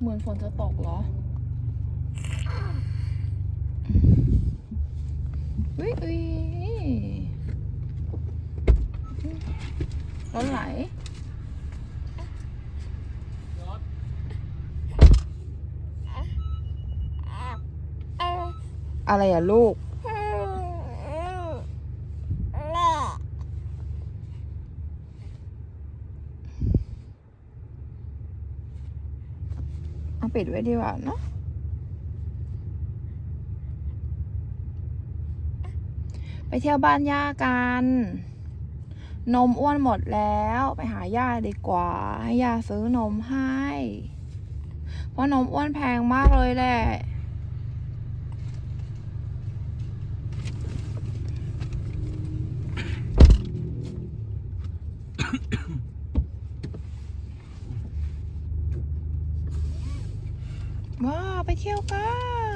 เหมือนฝนจะตกเหรออุ้ยอุ้ยรถไหลอะไรอะลูก เอาปิดไว้ดีกว่าเนาะไปเที่ยวบ้านย่ากัน นมอ้วนหมดแล้ว ไปหาย่าดีกว่า ให้ย่าซื้อนมให้ เพราะนมอ้วนแพงมากเลยแหละ ว้าไปเที่ยวกัน